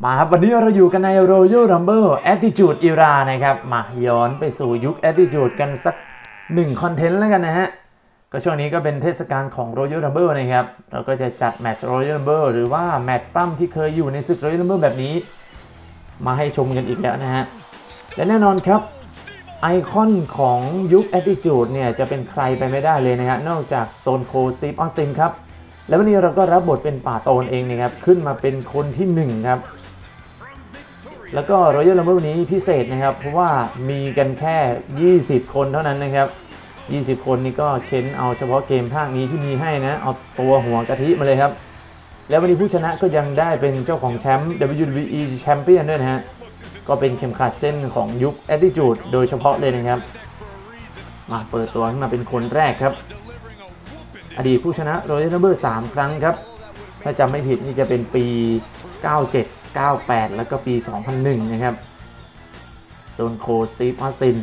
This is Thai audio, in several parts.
มาครับวันนี้เราอยู่กันใน Royal Rumble Attitude Era นะครับ มาย้อนไปสู่ยุค Attitude กันสักหนึ่งคอนเทนต์แล้วกันนะฮะ ก็ช่วงนี้ก็เป็นเทศกาลของ Royal Rumble นะครับ เราก็จะจัดแมตช์ Royal Rumble หรือว่าแมตช์ปั้มที่เคยอยู่ในศึก Royal Rumble แบบนี้ มาให้ชมกันอีกแล้วนะฮะ และแน่นอนครับไอคอนของยุค Attitude เนี่ยจะเป็นใครไปไม่ได้เลยนะครับนอกจาก Stone Cold Steve Austin ครับ แล้ววันนี้เราก็รับบทเป็นป่าโตนเองนะครับ ขึ้นมาเป็นคนที่หนึ่งครับ แล้วก็ Royal Rumble นี้พิเศษนะครับ เพราะว่ามีกันแค่ 20 คนเท่านั้นนะครับ 20 คนนี้ก็เค้นเอาเฉพาะเกมภาคนี้ที่มีให้นะ เอาตัวหัวกะทิมาเลยครับ แล้ววันนี้ผู้ชนะก็ยังได้เป็นเจ้าของแชมป์ WWE Champion ด้วยนะฮะ ก็เป็นเข็มขัดเส้นของยุค Attitude โดยเฉพาะเลยนะครับ มาเปิดตัวขึ้นมาเป็นคนแรกครับ อดีตผู้ชนะ Royal Rumble 3ครั้งครับ ถ้าจำไม่ผิดนี่จะเป็นปี 97 98 แล้วก็ปี 2001 นะครับโดนโคสตีฟออสติน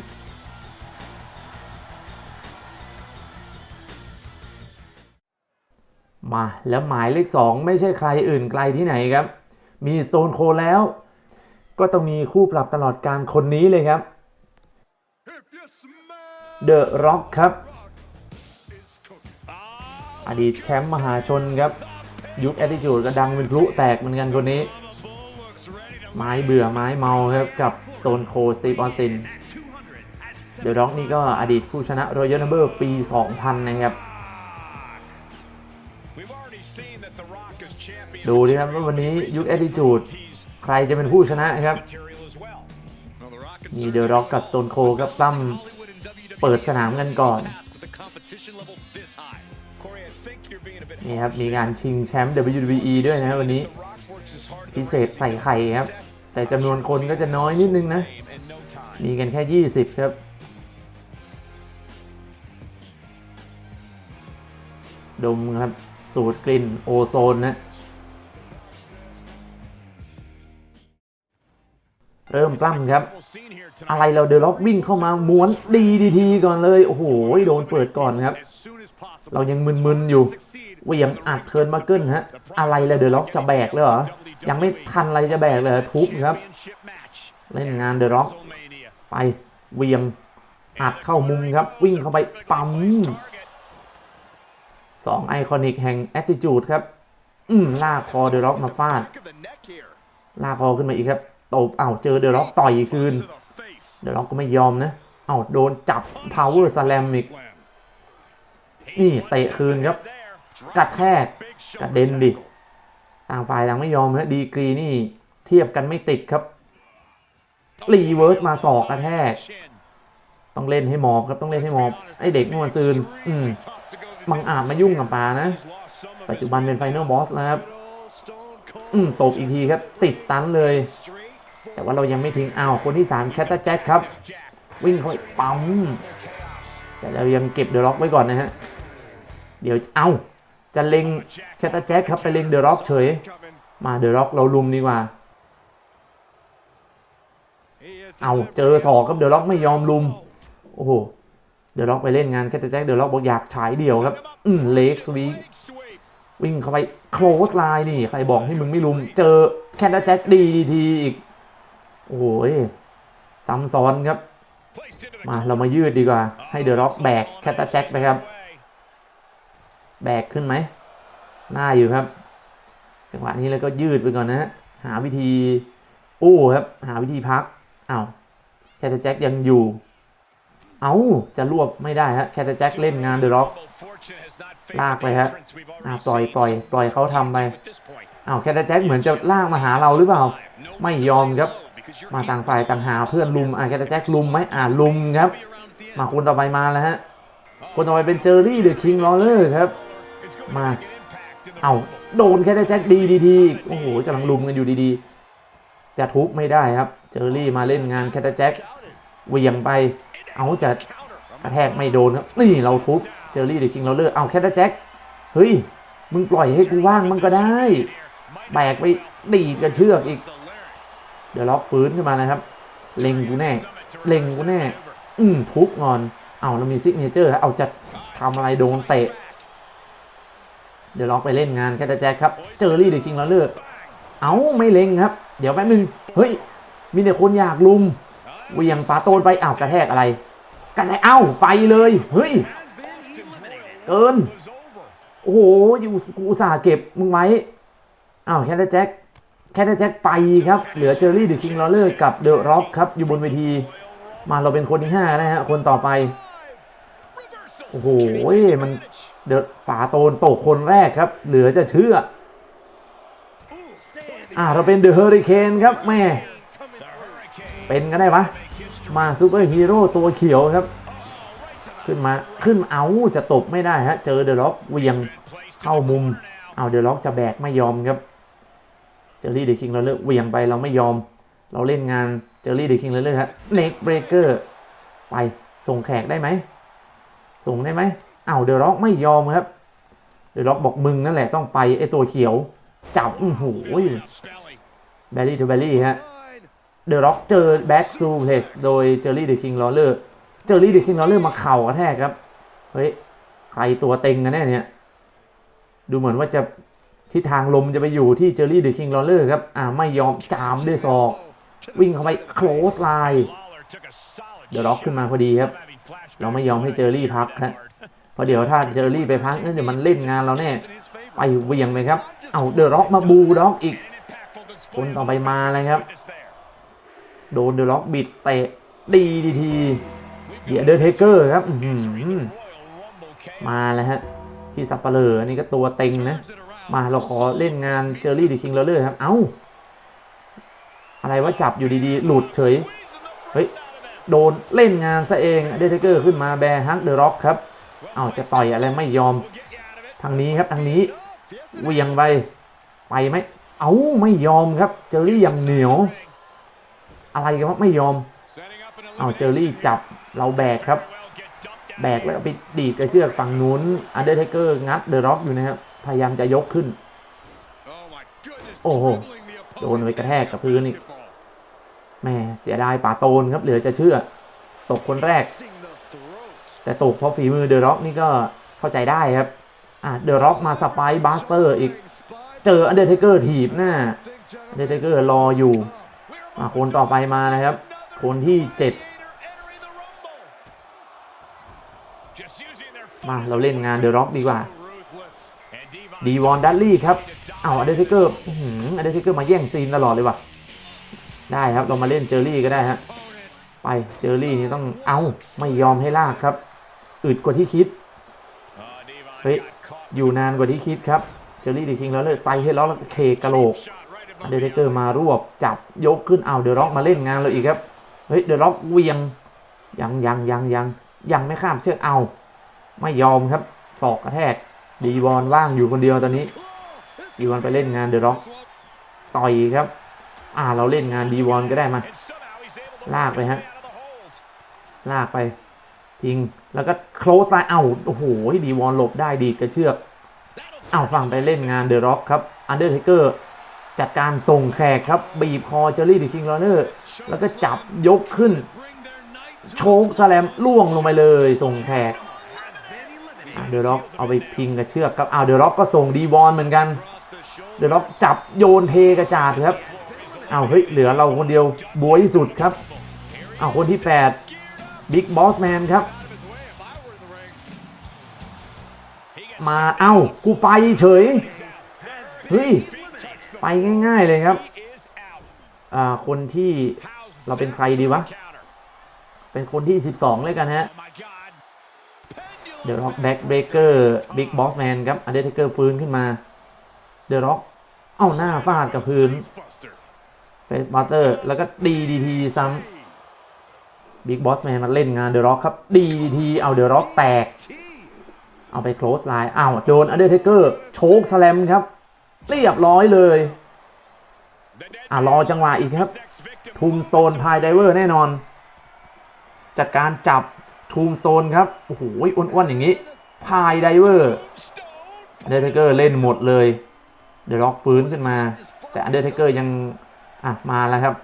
มาแล้วหมายเลข 2 ไม่ใช่ใครอื่นไกลที่ไหนครับ มีสโตนโคแล้ว ก็ต้องมีคู่ปรับตลอดการคนนี้เลยครับเดอะร็อกครับ อดีตแชมป์มหาชนครับ ยุคแอ t ติจูดก็ดังเป็นพลุแตกเหมือนกันคนนี้ ไม้เบื่อไม้เมาครับกับโซนโคสตีฟออสติน เดอะร็อกนี่ก็อดีตผู้ชนะรอยัลนัมเบอร์ปี 2000 นะครับ ดูดิครับว่าวันนี้ยุคแอ t ติจูดใครจะเป็นผู้ชนะครับ มีเดอะร็อกกับโซนโคกับตั้มเปิดสนามกันก่อนนี่ครับ มีการชิงแชมป์ WWE ด้วยนะวันนี้ พิเศษใส่ไข่ครับ แต่จำนวนคนก็จะน้อยนิดนึงนะ มีกันแค่ 20 ครับ ดมครับ สูตรกลิ่นโอโซนนะ เริ่มปล้ำครับ อะไรเราเดอะล็อกวิ่งเข้ามาม้วนดีดีทีก่อนเลย โอ้โห โดนเปิดก่อนครับ เรายังมึนๆอยู่เวียงอัดเทิร์นมาเกิลฮะ อะไรเลยเดอะล็อกจะแบกเลยเหรอ ยังไม่ทันอะไรจะแบกเลยทุบครับ เล่นงานเดอะล็อก ไปเวียงอัดเข้ามุมครับ วิ่งเข้าไปปั๊มสองไอคอนิกแห่งแอ t ติจูดครับ อืมลากคอเดอะล็อกมาฟาดลากคอขึ้นมาอีกครับ ตบเอ้าเจอเดอะล็อกต่อยคืน เดอะล็อกก็ไม่ยอมนะเอ้าโดนจับ power slam อีก นี่เตะคืนครับกระแทกกระเด็นดิต่างฝ่ายต่างไม่ยอมนะดีกรีนี่เทียบกันไม่ติดครับรีเวิร์สมาศอกกระแทก ต้องเล่นให้หมอบครับต้องเล่นให้หมอบไอเด็กนวลซืนอืมบังอาจมายุ่งกับปานะ ปัจจุบันเป็นไฟนอลบอสนะครับ อืมตบอีกทีครับ ติดตันเลย แต่ว่าเรายังไม่ทิ้งอ้าวคนที่3แคตตาแจ็คครับ วิ่งเข้าไปปั๊มแต่เรายังเก็บเดอะล็อกไว้ก่อนนะฮะ เดี๋ยวเอาจะเล็งแคตตาแจ็คครับไปเล็งเดอะล็อกเฉย มาเดอะล็อกเราลุมดีกว่า เอาเจอศอกครับเดอะล็อกไม่ยอมลุม โอ้โหเดอะล็อกไปเล่นงานแคตตาแจ็คเดอะล็อกบอกอยากฉายเดี่ยวครับ อืมเล็กสวีวิ่งเข้าไปโคลสไลน์นี่ใครบอกให้มึงไม่ลุม เจอแคตตาแจ็คดีดีอีก โอ้โหซ้ำซ้อนครับ มาเรามายืดดีกว่า ให้เดอะล็อกแบกแคตตาแจ็คไปครับ แบกขึ้นไหมหน้าอยู่ครับ จังหวะนี้แล้วก็ยืดไปก่อนนะฮะ หาวิธีอู้ครับ หาวิธีพักอ้าวแคทแจ็คยังอยู่ เอาจะรวบไม่ได้ฮะแคทแจ็คเล่นงานเดอะล็อกลากไปฮะอ่าปล่อยปล่อยปล่อยเขาทำไปอ้าวแคทแจ็คเหมือนจะลากมาหาเราหรือเปล่า ไม่ยอมครับ มาต่างฝ่ายต่างหาเพื่อนลุมอะแคทแจ็คลุมไหมอ่าลุมครับ มาคนต่อไปมาแล้วฮะ คนต่อไปเป็นเจอรี่เดอคิงลอเลอร์ครับ มา เอาโดนแค่แจ็คดีดีดีโอ้โหกำลังลุมกันอยู่ดีๆ จะทุบไม่ได้ครับ เจอรี่มาเล่นงานแคทแจ็คเหวี่ยงไป เอาจะกระแทกไม่โดนครับ นี่เราทุบเจอรี่เดอคิงเราเลิกเอาแคทแจ็คเฮ้ยมึงปล่อยให้กูว่างมันก็ได้ แบกไปดีดกันเชือกอีก เดี๋ยวล็อกฟื้นขึ้นมานะครับ เล็งกูแน่ เล็งกูแน่ อืมทุบงอน เอาเรามีซิกเนเจอร์เอาจะทำอะไรโดนเตะ เดี๋ยวล็อกไปเล่นงานแคทแจ็คครับ เจอรี่เดอะคิงแล้วเลือกเอาไม่เล็งครับ เดี๋ยวแป๊บนึง เฮ้ย มีแต่คนอยากลุมเหวียงฝาโตนไปอ้าวกระแทกอะไรกระแทกเอ้าไปเลย เฮ้ย เกิน โอ้โหอยู่กูอุตส่าห์เก็บมึงไว้อ้าวแคทแจ็ค แคทแจ็คไปครับ เหลือเจอรี่เดอะคิงลอเลอร์กับเดอะร็อกครับ อยู่บนเวที มาเราเป็นคนที่ห้านะฮะ คนต่อไป โอ้โห มันเดอะฝาโตนตกคนแรกครับ เหลือจะเชื่อ อ่าเราเป็นเดอะเฮอริเคนครับแม่ เป็นกันได้ปะมาซูเปอร์ฮีโร่ตัวเขียวครับ ขึ้นมาขึ้นเอาจะตบไม่ได้ฮะ เจอเดอะล็อกเวียงเข้ามุม เอาเดอะล็อกจะแบกไม่ยอมครับ เจอรี่เดอะคิงเราเลิกเวียงไปเราไม่ยอม เราเล่นงานเจอรี่เดอะคิงเราเลิกฮะเน็กเบรกเกอร์ไปส่งแขกได้ไหมส่งได้ไหมเอาเดอะล็อกไม่ยอมครับเดอะล็อกบอกมึงนั่นแหละต้องไปไอตัวเขียวจับอื้อหูยแบลลี่ทูแบลลี่ฮะเดอะร็อกเจอแบ็กซูเพล็กโดยเจอรี่เดอะคิงลอเลอร์เจอรี่เดอะคิงลอเลอร์มาเข่ากระแทกครับเฮ้ยใครตัวเต็งกันแน่เนี่ยดูเหมือนว่าจะ ทิศทางลมจะไปอยู่ที่เจอรี่เดอะคิงลอเลอร์ครับอ่าไม่ยอมจามด้วยศอก วิ่งเข้าไปโคลสไลน์เดอะร็อกขึ้นมาพอดีครับ เราไม่ยอมให้เจอรี่พักฮะเพราะเดี๋ยวถ้าเจอรี่ไปพักนั่นเดี๋ยวมันเล่นงานเราแน่ไปเวียงเลยครับ เอาเดอะร็อกมาบูด็อกอีก คนต่อไปมาเลยครับ โดนเดอะล็อกบิดเตะดีดีทีเดียเดอร์เทเกอร์ครับมาแล้วฮะพี่สับเปลืออันนี้ก็ตัวเต็งนะ มาเราขอเล่นงานเจอรี่ดิคิงเลอร์ครับ เอ้า อะไรว่าจับอยู่ดีๆ หลุดเฉย เฮ้ย โดนเล่นงานซะเองเดอร์เทเกอร์ขึ้นมาแบร์ฮักเดอะร็อกครับ เอาจะต่อยอะไรไม่ยอม ทางนี้ครับทางนี้เวียงไป ไปไหม เอาไม่ยอมครับ เจอรี่ย่างเหนียว อะไรกันวะไม่ยอม เอาเจอรี่จับเราแบกครับ แบกแล้วไปดีดกระเชือกฝั่งนู้นอันเดอร์เทเกอร์งัดเดอะร็อกอยู่นะครับ พยายามจะยกขึ้น โอ้โหโดนไปกระแทกกับพื้นอีกแหม่เสียดายป่าโตนครับเหลือจะเชื่อ ตกคนแรก แต่ตกเพราะฝีมือเดอะร็อกนี่ก็เข้าใจได้ครับอะเดอะร็อกมาสไปบัสเตอร์อีก เจออันเดอร์เทเกอร์ถีบหน้าอันเดอร์เทเกอร์รออยู่อะคนต่อไปมานะครับ คนที่เจ็ดมาเราเล่นงานเดอะร็อกดีกว่า ดีวอนดัลลี่ครับเอาอเดอร์เทเกอร์อเดอร์เทเกอร์มาแย่งซีนตลอดเลยว่ะ ได้ครับเรามาเล่นเจอรี่ก็ได้ฮะ ไปเจอรี่นี่ต้องเอาไม่ยอมให้ลากครับ อึดกว่าที่คิด เฮ้ย อยู่นานกว่าที่คิดครับ เจอรี่ดีคิงแล้วเลยไซให้ล็อกแล้วก็เคกระโหลกเดอร์เทเกอร์มารวบจับยกขึ้นเอาเดอะร็อกมาเล่นงานเราอีกครับ เฮ้ยเดอะร็อกเวียง ยังยังยังยังยังไม่ข้ามเชือกเอา ไม่ยอมครับศอกกระแทก ดีวอนว่างอยู่คนเดียวตอนนี้ดีวอนไปเล่นงานเดอะร็อกต่อยครับ อ่าเราเล่นงานดีวอนก็ได้มา ลากไปฮะ ลากไปทิ้งแล้วก็โคลสไลเอ้าโอ้โหดีวอนหลบได้ดีกระเชือกเอ้าฝั่งไปเล่นงานเดอะร็อกครับอันเดอร์เทเกอร์จัดการส่งแขกครับ บีบคอเจอรี่ดิคิงลอเนอร์แล้วก็จับยกขึ้น โชกสแลมล่วงลงไปเลยส่งแขก เดอร็อกเอาไปพิงกับเชือกครับอ้าวเดอร็อกก็ส่งดีวอนเหมือนกัน เดอร็อกจับโยนเทกระจาดครับอ้าวเฮ้ยเหลือเราคนเดียวบวยสุดครับอ้าวคนที่8บิ๊กบอสแมนครับ มาเอ้ากูไปเฉยเฮ้ยไปง่ายๆเลยครับอ่าคนที่เราเป็นใครดีวะ เป็นคนที่ 12 เลยกันฮะ เดอะร็อกแบ็กเบรกเกอร์บิ๊กบอสแมนครับอันเดอร์เทเกอร์ฟื้นขึ้นมาเดอะร็อกเอ้าหน้าฟาดกับพื้นเฟสบัตเตอร์แล้วก็ดีดีทีซ้ำบิ๊กบอสแมนมาเล่นงานเดอะร็อกครับดีดีทีเอาเดอะร็อกแตก เอาไปโคลสไลน์อ้าวโดนอันเดอร์เทเกอร์โชกสแลมครับ เรียบร้อยเลยอ่ารอจังหวะอีกครับทูมสโตนพายไดเวอร์แน่นอน จัดการจับ ทูมโตนครับ โอ้โหอ้วนๆอย่างนี้ พายไดเวอร์เดอร์เทเกอร์เล่นหมดเลย เดอะล็อกฟื้นขึ้นมา แต่อันเดอร์เทเกอร์ยัง อะ มาแล้วครับ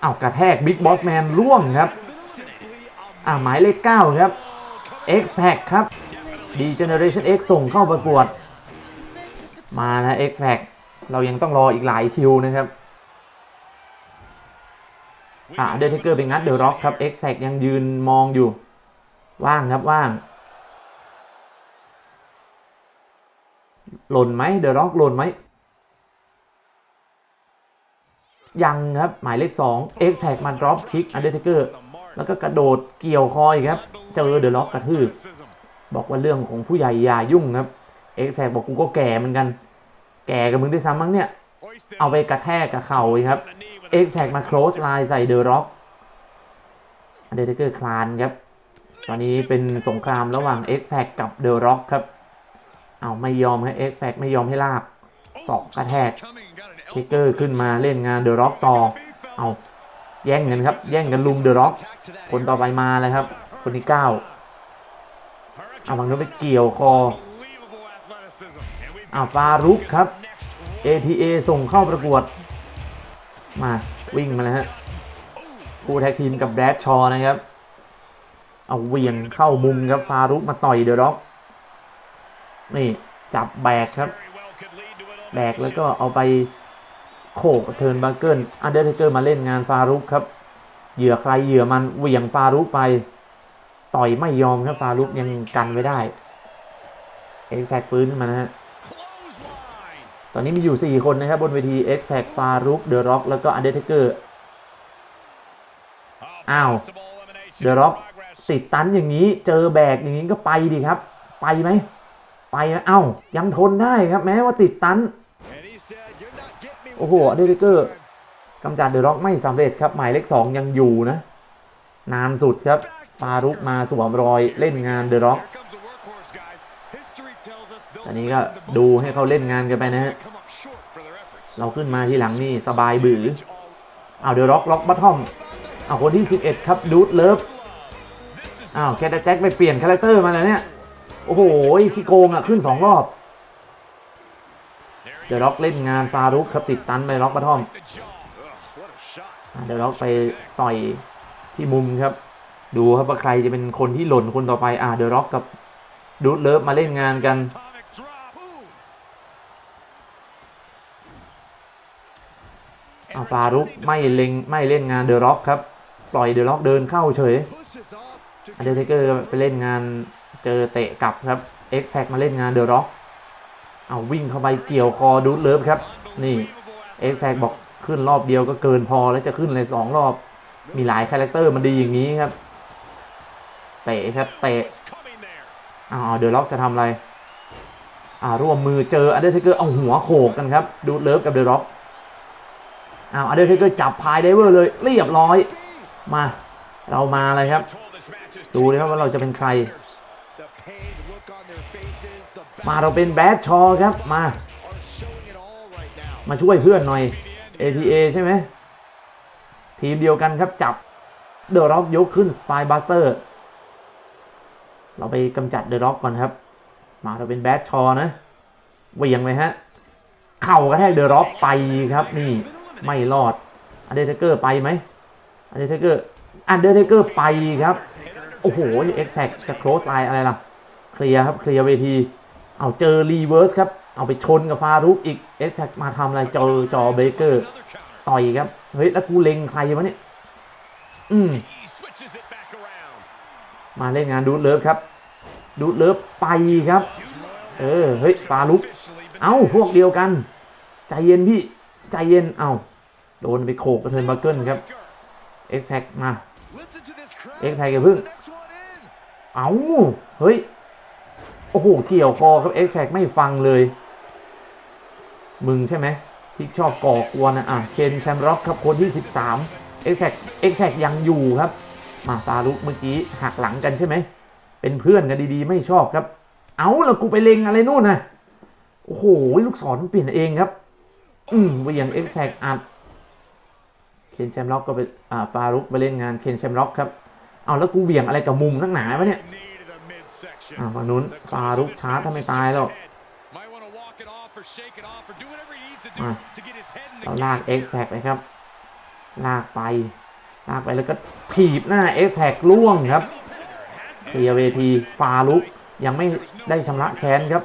เอาวกระแทกบิ๊กบอสแมนล่วงครับ อ่าหมายเลข 9 ครับ X Pack ครับ D Generation X ส่งเข้าประกวด มานะ X Pack เรายังต้องรออีกหลายคิวนะครับ อ่าเดนเทเกอร์ไปงัดเดอะร็อกครับ X Pack ยังยืนมองอยู่ ว่างครับว่าง หล่นไหมเดอะร็อกหล่นไหมยังครับ หมายเลข2 X Pack มา drop kick Undertaker แล้วก็กระโดดเกี่ยวคออีกครับ เจอเดอะล็อกกระทืบบอกว่าเรื่องของผู้ใหญ่อย่ายุ่งครับ X Pack บอกกูก็แก่เหมือนกัน แก่กับมึงได้ซ้ำมั้งเนี่ย เอาไปกระแทกกับเข่าครับ X Pack มา close line ใส่เดอะร็อก Undertaker คลานครับ ตอนนี้เป็นสงครามระหว่าง X Pack กับ The Rock ครับ เอาไม่ยอมให้ X Pack ไม่ยอมให้ลากศอกกระแทกทิกเกอร์ขึ้นมาเล่นงาน The Rock ต่อ เอาแย่งกันครับ แย่งกันลุม The Rock คนต่อไปมาเลยครับ คนที่ 9 เอาบางนู้นไปเกี่ยวคออ่าฟารุกครับ APA ส่งเข้าประกวด มาวิ่งมาแล้วฮะคู่แท็กทีมกับแรดชอว์นะครับ เอาเวียงเข้ามุมครับฟารุกมาต่อยเดอะร็อกนี่จับแบกครับแบกแล้วก็เอาไปโขกเทิร์นบังเกิลอันเดอร์เทเกอร์มาเล่นงานฟารุกครับ เหยื่อใครเหยื่อมันเวียงฟารุกไป ต่อยไม่ยอมครับฟารุกยังกันไว้ได้เอ็กแพกฟื้นขึ้นมานะฮะ ตอนนี้มีอยู่ 4 คนนะครับ บนเวที X Pac ฟารุกเดอะร็อกแล้วก็อันเดอร์เทเกอร์อ้าวเดอะร็อกติดตันอย่างนี้เจอแบกอย่างนี้ก็ไปดีครับ ไปไหมไปไหมเอ้ายังทนได้ครับ แม้ว่าติดตัน โอ้โห Undertaker กำจัดเดอะร็อกไม่สำเร็จครับ หมายเลข2ยังอยู่นะ นานสุดครับฟารุกมาสวมรอยเล่นงานเดอะร็อก อันนี้ก็ดูให้เขาเล่นงานกันไปนะฮะ เราขึ้นมาที่หลังนี่สบายบือเอาเดอะร็อกล็อกบัตทอมเอาคนที่ 11 ครับดูดเลิฟอ้าวแคทแจ็คไปเปลี่ยนคาแรคเตอร์มาแล้วเนี่ย โอ้โหขี้โกงอะขึ้น 2 รอบ เดอะร็อกเล่นงานฟารุกครับติดตันไปล็อกบัตทอมอะเดอะร็อกไปต่อยที่มุมครับ ดูครับว่าใครจะเป็นคนที่หล่นคนต่อไปอ่าเดอะร็อกกับดูดเลิฟมาเล่นงานกัน อาฟารุกไม่เล็งไม่เล่นงานเดอะร็อกครับ ปล่อยเดอะร็อกเดินเข้าเฉยอันเดอร์เทเกอร์ไปเล่นงานเจอเตะกลับครับ X Pac มาเล่นงานเดอะร็อกเอาวิ่งเข้าไปเกี่ยวคอดูดเลิฟครับ นี่ X Pac บอกขึ้นรอบเดียวก็เกินพอแล้วจะขึ้นเลยสองรอบ มีหลายคาแรคเตอร์มันดีอย่างนี้ครับ เตะครับเตะอ้าวเดอะร็อกจะทำอะไรอ่าร่วมมือเจออันเดอร์เทเกอร์เอาหัวโขกกันครับดูดเลิฟกับเดอะร็อก อ้าวอเดอร์เทเกอร์จับพายไดเวอร์เลยเรียบร้อย มา เรามาเลยครับ ดูนะครับว่าเราจะเป็นใคร มาเราเป็นแบดชอครับมา มาช่วยเพื่อนหน่อย ATA ใช่ไหมทีมเดียวกันครับจับเดอะร็อกยกขึ้นสปายบัสเตอร์เราไปกำจัดเดอะร็อกก่อนครับ มาเราเป็นแบดชอนะเหวียงเลยฮะ เข่ากระแทกเดอะร็อกไปครับนี่ ไม่รอดอันเดอร์เทเกอร์ไปไหมอันเดอร์เทเกอร์อันเดอร์เทเกอร์ไปครับ โอ้โหเอ็กแท็กจะ close eye อะไรล่ะ เคลียร์ครับ เคลียร์เวที เอาเจอรีเวิร์สครับ เอาไปชนกับฟารุกอีกเอ็กแท็กมาทำอะไรเจอจอเบเกอร์ ต่อยครับ เฮ้ย แล้วกูเล็งใครวะเนี่ย อืม มาเล่นงานดูดเลิฟครับ ดูดเลิฟไปครับ เออ เฮ้ย ฟารุก เอ้า พวกเดียวกัน ใจเย็นพี่ ใจเย็น เอ้า โดนไปโขกกระเทินบัคเกิลครับเอ็กแพ็กมาเอ็กแพ็กอย่าพึ่งเอาเฮ้ย โอ้โห เกี่ยวคอครับเอ็กแพ็กไม่ฟังเลย มึงใช่ไหมที่ชอบก่อกวนนะอะเคนแชมร็อกครับคนที่ 13เอ็กแพ็กเอ็กแพ็กยังอยู่ครับ มาซารุเมื่อกี้หักหลังกันใช่ไหมเป็นเพื่อนกันดีๆ ไม่ชอบครับ เอาแล้วกูไปเล็งอะไรนู่นนะโอ้โห ลูกศรมันเปลี่ยนเองครับ อืมเหวียงเอ็กแพกอัด เคนแชมล็อกก็ไปอ่าฟารุกไปเล่นงานเคนแชมล็อกครับเอาแล้วกูเหวี่ยงอะไรกับมุมนักหนาวะเนี่ยอ่าฝั่งนู้นฟารุกชาร์จถ้าไม่ตายแล้วเราลาก X p a c ไปครับ ลากไป ลากไปแล้วก็ถีบหน้า X p a c ล่วงครับเคลียเวทีฟารุกยังไม่ได้ชำระแค้นครับ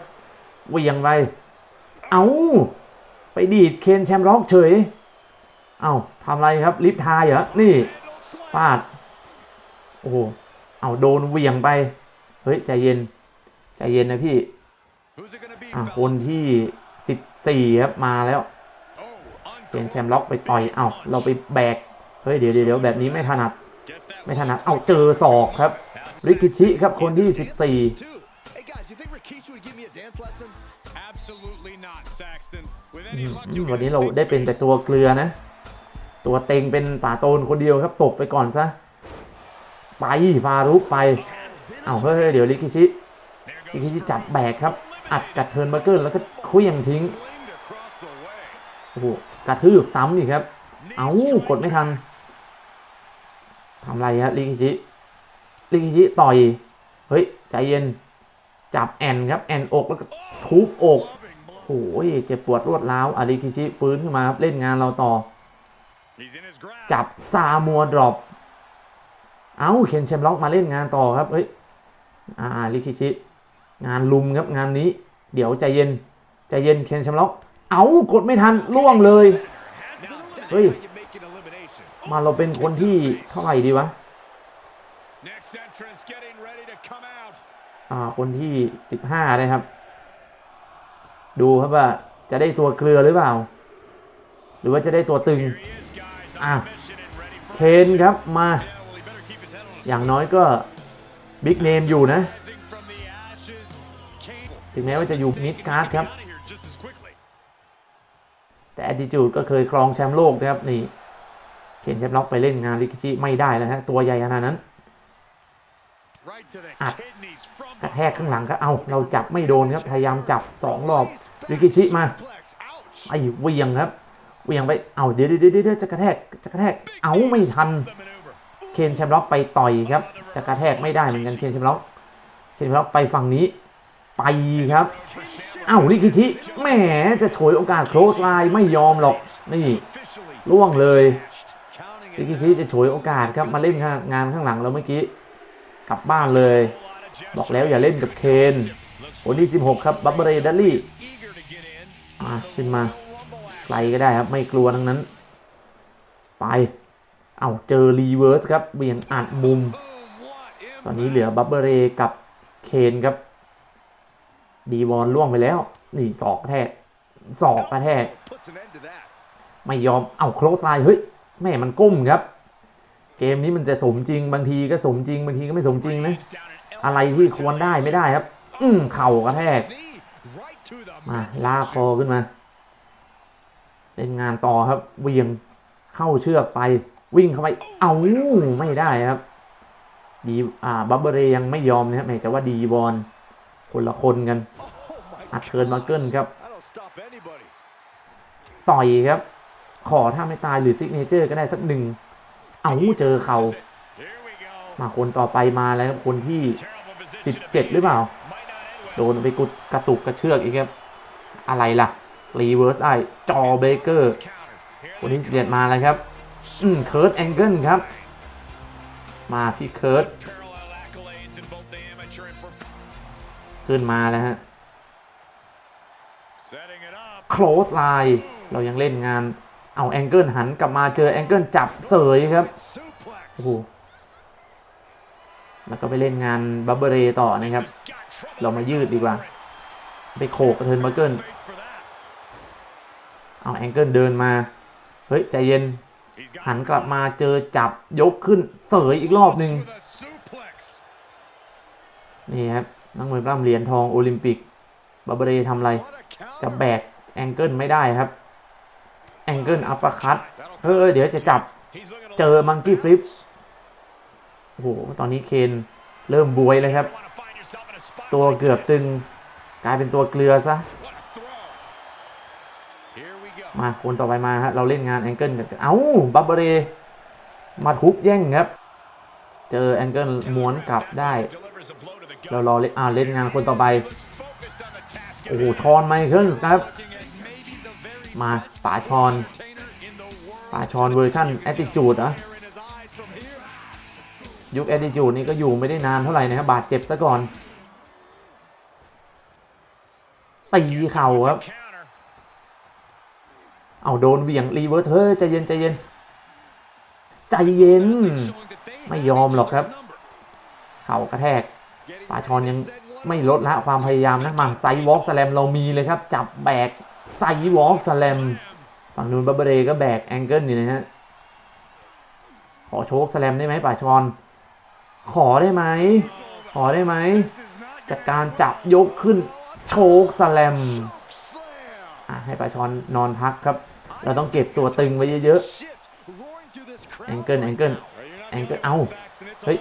เหวียงไป เอาไปดีดเคนแชมร็อกเฉย เอาทำอะไรครับลิฟต์ทายเหรอ นี่ฟาด โอ้โห เอาโดนเหวี่ยงไป เฮ้ย ใจเย็น ใจเย็นนะพี่ Who's it gonna be, อะ fellas? คนที่สิบสี่ครับ มาแล้ว Oh, เป็นแชมป์ล็อกไปต่อย เอ้าเราไปแบก เฮ้ย เดี๋ยวเดี๋ยวเดี๋ยวแบบนี้ไม่ถนัด Guess that ไม่ถนัด เอาเจอศอกครับ ริกิชิครับ คนที่สิบสี่ Two. Hey guys, you think Rikishi would give me a dance lesson? Absolutely not, Saxton. With any luck, อื you'll ม get วัน a นี้เรา sneak ได้เป็นแต่ peek. ตัวเกลือนะ ตัวเต็งเป็นป่าโตนคนเดียวครับตบไปก่อนซะ ไปฟารุไป เอาเฮ้ยเดี๋ยวริกิชิ There ริ goes กิชิจับแบกครับ อัดกัดเทิร์นเบอร์เกิลแล้วก็คลี้ยงทิ้งโอ้โหกระทืบซ้ำอีกครับ เอ้ากดไม่ทันทำไรฮะริกิชิริกิชิต่อย เฮ้ย ใจเย็น จับแอนครับ แอนอกแล้วก็ทุบอกโอ้ยเจ็บปวดรวดร้าวอาริกิชิฟื้นขึ้นมาครับ เล่นงานเราต่อ จับซามัวดรอปเอ้าเคนเชมล็อกมาเล่นงานต่อครับเฮ้ยอ่าริคิชิงานลุมครับงานนี้ เดี๋ยวใจเย็นใจเย็นเคนเชมล็อก เอ้ากดไม่ทันล่วงเลย Now, that's Hey. how you make an elimination. มาเราเป็นคนที่เท่าไหร่ดีวะ Next entrance getting ready to come out. อ่าคนที่สิบห้าเลยครับ ดูครับว่าจะได้ตัวเกลือหรือเปล่า หรือว่าจะได้ตัวตึง Here he is, guys. Ah. On a mission and ready for เคนครับมา อย่างน้อยก็บิ๊กเนมอยู่นะ ถึงแม้ว่าจะอยู่มิดการ์ดครับ แต่ attitude ก็เคยครองแชมป์โลกนะครับนี่เคนแชมป์ล็อกไปเล่นงานริกิชิไม่ได้แล้วฮะตัวใหญ่ขนาดนั้น Right to the Ah. kidneys from กระแทกข้างหลังก็เอาเราจับไม่โดนครับ พยายามจับสองรอบ ริกิชิมาไอ้เวียงครับ เหวียงไป เอาเดี๋ยวเดี๋ยวเดี๋ยวจะกระแทกจะกระแทก เอาไม่ทัน เคนแชมป์ล็อกไปต่อยครับ จะกระแทกไม่ได้เหมือนกันเคนแชมป์ล็อก เคนแชมป์ล็อกไปฝั่งนี้ ไปครับ เอ้าริกิชิแหมจะฉยโอกาสโคลสไลน์ไม่ยอมหรอก นี่ล่วงเลย counting ริกิชิจะฉยโอกาสครับมาเล่นงานข้างหลังเราเมื่อกี้กลับบ้านเลย บอกแล้วอย่าเล่นกับเคนคนที่ 16 ครับ บับเบอร์เรดัลลี่ eager to get in. อะขึ้นมา ใครก็ได้ครับ ไม่กลัวทั้งนั้น ไป เอาเจอรีเวิร์สครับเบี่ยงอัดมุม ตอนนี้เหลือบับเบอร์เรกับเคนครับ ดีวอนล่วงไปแล้ว นี่ศอกกระแทกศอกกระแทก ไม่ยอม เอาโคลสไลน์เฮ้ย แม่มันก้มครับ เกมนี้มันจะสมจริง บางทีก็สมจริง บางทีก็ไม่สมจริงนะ อะไรที่ควรได้ไม่ได้ครับ อืมเข่ากระแทก มาลากคอขึ้นมา เล่นงานต่อครับเวียงเข้าเชือกไปวิ่งเข้าไปเอาไม่ได้ครับดีอ่าบับเบเรยังไม่ยอมนะครับแม้จะว่าดีบอลคนละคนกันอัดเทิร์นมาเกิลครับ ต่อยครับ ขอถ้าไม่ตายหรือซิกเนเจอร์ก็ได้สักหนึ่ง เอาเจอเขามาคนต่อไปมาแล้วครับคนที่ Terrible position สิบเจ็ดหรือเปล่า โดนไปกุดกระตุกกระเชือกอีกครับ อะไรล่ะ รีเวิร์สไอจอเบเกอร์ Counter. Here คน they ที่เจ็ดมาแล้วครับ อืมเคิร์ตแองเกิลครับ มาพี่เคิร์ตขึ้นมาแล้วฮะ Setting it up. โคลสไลน์เรายังเล่นงานเอาแองเกิลหันกลับมาเจอแองเกิลจับเสยครับโอ้โหแล้วก็ไปเล่นงานบับเบอร์เรต่อนะครับ เรามายืดดีกว่า ไปโขกเทินบับเกิล เอาแองเกิลเดินมา เฮ้ย ใจเย็น หันกลับมาเจอจับยกขึ้นเสยอีกรอบหนึ่งนี่ครับนักมวยปล้ำเหรียญทองโอลิมปิกบับเบเรทำอะไร จะแบกแองเกิลไม่ได้ครับ แองเกิลอัปคัตเฮ้ยเดี๋ยวจะจับเจอมังกี้ฟลิปโอ้โห ตอนนี้เคนเริ่มบวยเลยครับ ตัวเกือบตึง กลายเป็นตัวเกลือซะ มาคนต่อไปมาฮะเราเล่นงานแองเกิลกันเอ้าบับเบเรมาทุบแย่งครับ เจอแองเกิลม้วนกลับได้ เรารอเล่นอ่าเล่นงานคนต่อไป โอ้โหชอนไมเคิลครับ มาป๋าชอนป่าชอนเวอร์ชั่นแอ t ติจูดอ Fire in his eyes from here. ยุคแอ t ติจูดนี่ก็อยู่ไม่ได้นานเท่าไหร่นะครับบาดเจ็บซะก่อนตีเข่าครับ เอาโดนเวี่ยงรีเวิร์สเฮ้ยใจเย็นใจเย็นใจเย็น ไม่ยอมหรอกครับ เข่ากระแทกปาชอนยังไม่ลดละความพยายามนะมาไซวอล์กสแลมเรามีเลยครับ จับแบกไซวอล์กสแลมฝั่งนู้นบับเบเรก็แบกแองเกิลอยู่นะฮะขอโชคสแลมได้ไหมป่าชอน ขอได้ไหม ขอได้ไหมจัดการจับยกขึ้นโชคสแลม ให้ป่าชอนนอนพักครับ เราต้องเก็บตัวตึงไว้เยอะๆแองเกิลแองเกิลแองเกิลเอ้าเฮ้ย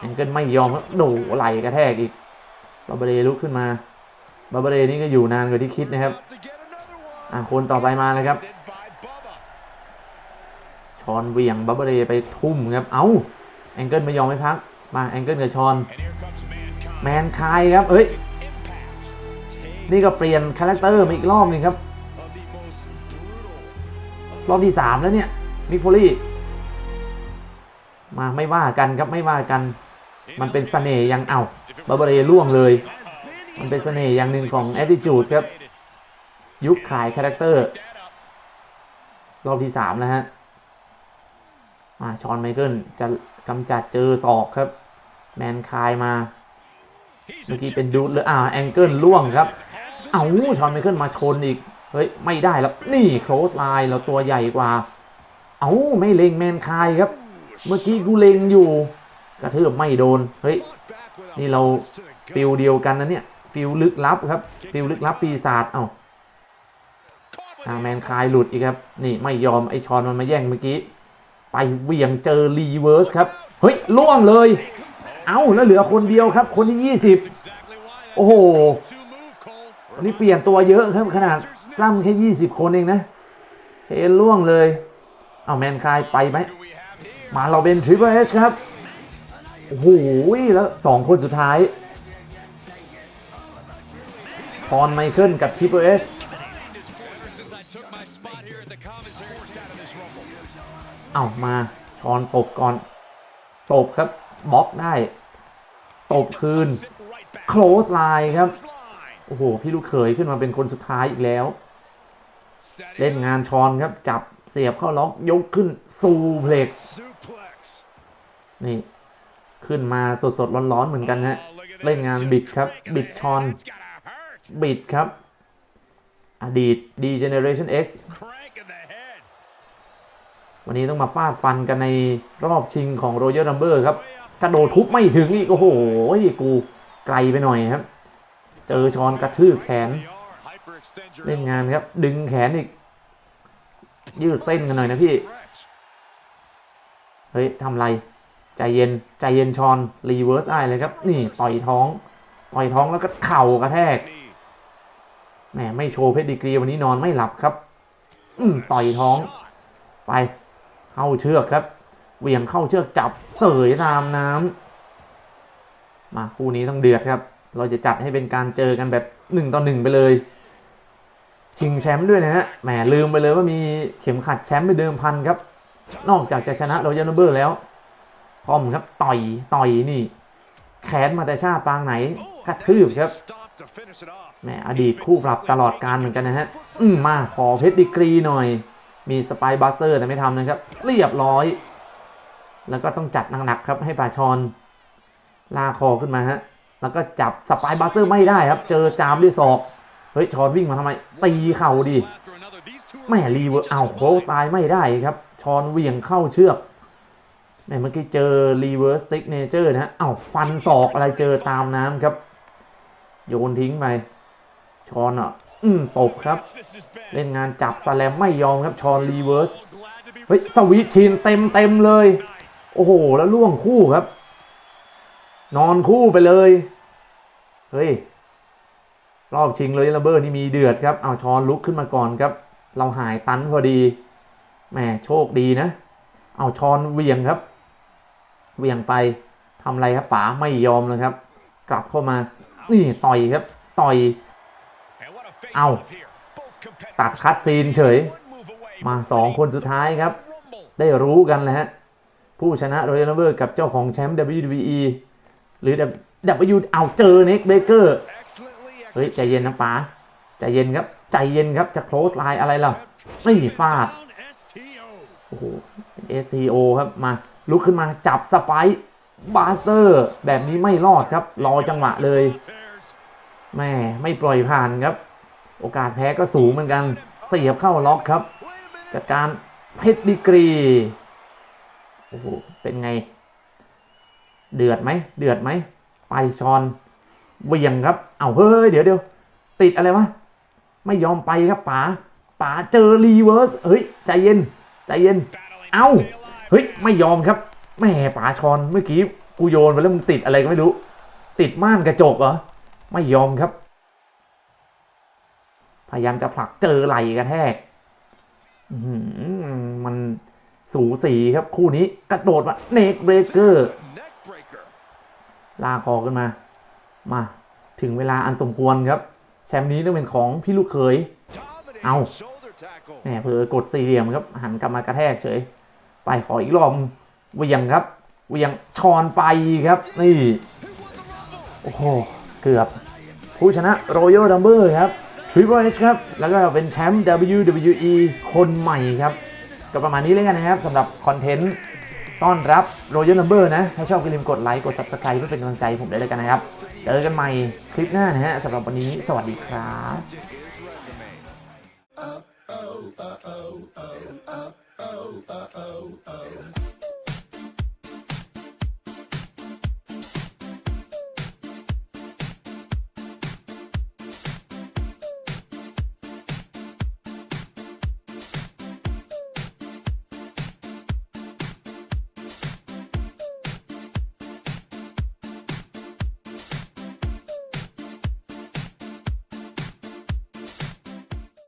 แองเกิลไม่ยอมครับโดไหลกระแทกอีกบาเบเรลุกขึ้นมาบาเบเรนี่ก็อยู่นานกว่าที่คิดนะครับอะคนต่อไปมาเลยครับชอนเวียงบับเบเรไปทุ่มครับ เอ้าแองเกิลไม่ยอมไม่พัก มาแองเกิลกับชอน แมนคายครับ เอ้ย นี่ก็เปลี่ยนคาแรคเตอร์มาอีกรอบหนึ่งครับ รอบที่สามแล้วเนี่ยนิโฟลี่มาไม่ว่ากันครับไม่ว่ากัน มันเป็นเสน่ห์ย่างเอาบาเบเรล่วงเลย มันเป็นเสน่ห์อย่างหนึ่งของ attitude ครับ ยุคขายคาแรคเตอร์ รอบที่สามแล้วฮะมาชอนไมเคิลจะกำจัดเจอศอกครับ แมนคายมา เมื่อกี้เป็นดูดเลยอ่าแองเกิลล่วงครับ เอ้าชอนไมเคิลมาชนอีก เฮ้ย ไม่ได้แล้ว นี่โคลสไลน์เราตัวใหญ่กว่า เอ้าไม่เล็งแมนคายครับ เมื่อกี้กูเล็งอยู่ กระทืบไม่โดน เฮ้ย นี่เราฟิลเดียวกันนะเนี่ย ฟิลลึกลับครับ ฟิลลึกลับปีศาจ เอ้า Caught with ทาแมนคายหลุดอีกครับ นี่ไม่ยอมไอชอนมันมาแย่งเมื่อกี้ ไปเวียงเจอรีเวิร์สครับ เฮ้ยล่วงเลย เอ้าแล้วเหลือคนเดียวครับ คนที่ 20 โอ้โห นนี้เปลี่ยนตัวเยอะครับขนาดกล้ามแค่20คนเองนะเทล่วงเลย เอาแมนคายไปไหม มาเราเป็นทริปเปอร์เอชครับ โอ้โห แล้วสองคนสุดท้ายพรไมเคิลกับทริปเปอร์เอชเอามาชอนตบก่อน ตบครับบล็อกได้ ตบคืน Sit right back. โคลสไลน์ครับ โอ้โห พี่ลูกเขยขึ้นมาเป็นคนสุดท้ายอีกแล้ว เล่นงานชอนครับ จับเสียบเข้าล็อกยกขึ้นซูเพล็กซ์นี่ ขึ้นมาสดสดๆร้อนๆเหมือนกันฮะเล่นงานบิดครับ บิดชอน บิดครับ อดีต D Generation X วันนี้ต้องมาฟาดฟันกันในรอบชิงของ Royal Rumble ครับกระโดดทุบไม่ถึงอีก โอ้โหกูไกลไปหน่อยครับ เจอชอนกระทืบแขน เล่นงานครับ ดึงแขนอีก ยืดเส้นกันหน่อยนะพี่ เฮ้ยทำไร ใจเย็น ใจเย็นชอน รีเวิร์สไอเลยครับ นี่ต่อยท้อง ต่อยท้องแล้วก็เข่ากระแทก แหมไม่โชว์เพชรดีกรีวันนี้นอนไม่หลับครับ อืต่อยท้อง ไป เข้าเชือกครับ เหวี่ยงเข้าเชือกจับ เสยตามน้ำมาคู่นี้ต้องเดือดครับ เราจะจัดให้เป็นการเจอกันแบบหนึ่งต่อหนึ่งไปเลย ชิงแชมป์ด้วยนะฮะแหมลืมไปเลยว่ามีเข็มขัดแชมป์ไปเดิมพันครับ นอกจากจะชนะโรยัลเบอร์แล้วคอมครับต่อยต่อยนี่ แขนมาแต่ชาปางไหนกระทืบครับแหมอดีตคู่ปรับตลอดการเหมือนกันนะฮะอืมมาขอเพชรดีกรีหน่อย มีสไปบัสเตอร์แต่ไม่ทำนะครับ เรียบร้อย แล้วก็ต้องจัดหนักๆครับให้ป่าชอนลากคอขึ้นมาฮะ แล้วก็จับสไปบัสเตอร์ไม่ได้ครับ เจอจามด้วยศอก เฮ้ยชอนวิ่งมาทำไม ตีเข่าดิ After another, these two are แม่รีเวอร์เอาโค้ซ้ายไม่ได้ครับ ชอนเวียงเข้าเชือกแม่เมื่อกี้เจอรีเวิร์สซิกเนเจอร์นะเอ้าฟันศอกอะไรเจอตามน้ำครับ โยนทิ้งไป ชอนอะ อืมตบครับ เล่นงานจับสแลมไม่ยอมครับ ชอนรีเวิร์ส เฮ้ย สวิชชินเต็มเต็มเลย โอ้โห แล้วล่วงคู่ครับ นอนคู่ไปเลย เฮ้ย รอบชิงเลยระเบิดนี่มีเดือดครับ เอาช้อนลุกขึ้นมาก่อนครับ เราหายตันพอดี แหมโชคดีนะ เอาช้อนเวียงครับ เวียงไปทำอะไรครับป๋าไม่ยอมเลยครับ กลับเข้ามา นี่ต่อยครับ ต่อย And what a face Ow. off here. Both competitors ตัดคัดซีนเฉย มาสองคนสุดท้ายครับ ได้รู้กันแล้วฮะ ผู้ชนะโรยัลเบอร์กับเจ้าของแชมป์ WWE หรือ W เอาเจอเน็กเบเกอร์ Excellently เฮ้ย ใจเย็นนะป๋าใจเย็นครับ ใจเย็นครับ จะ close line อะไรล่ะนี่ฟาด Down STO. โอ้โหเป็น STO ครับ มาลุกขึ้นมาจับสไปค์บาสเตอร์ แบบนี้ไม่รอดครับ รอจังหวะเลย Affairs. แม่ไม่ปล่อยผ่านครับ โอกาสแพ้ก็สูงเหมือนกัน เสียบเข้าล็อกครับ Wait a minute. จัดการเพชรดีกรี โอ้โห เป็นไง เดือดไหมเดือดไหมไปชอนเวียงครับ เอาเฮ้ยเดี๋ยวเดี๋ยวติดอะไรวะไม่ยอมไปครับป๋าป๋าเจอรีเวิร์สเฮ้ยใจเย็นใจเย็น เอ้าเฮ้ยไม่ยอมครับแม่ป๋าชอนเมื่อกี้กูโยนไปแล้วมึงติดอะไรก็ไม่รู้ ติดม่านกระจกเหรอไม่ยอมครับ พยายามจะผลักเจอไหลกระแทกมันสูสีครับคู่นี้กระโดดมาเนกเบรเกอร์ ลากคอขึ้นมา มาถึงเวลาอันสมควรครับ แชมป์นี้ต้องเป็นของพี่ลูกเขย Dominating Ow. shoulder tackle. แหมเผลอกดสี่เหลี่ยมครับ หันกลับมากระแทกเฉย ไปขออีกรอบเหวียงครับเหวียงชอนไปครับ นี่ โอ้โห เกือบ ผู้ชนะ Royal Rumble ครับ Triple H ครับ แล้วก็เป็นแชมป์ WWE คนใหม่ครับ ก็ประมาณนี้เลยกันนะครับสำหรับคอนเทนต์ ต้อนรับโรเจอร์นัมเบอร์นะ ถ้าชอบก็อย่าลืมกดไลค์กด Subscribe เพื่อเป็นกำลังใจผมได้เลยกันนะครับ เจอกันใหม่คลิปหน้านะฮะสำหรับวันนี้สวัสดีครับ To his resume.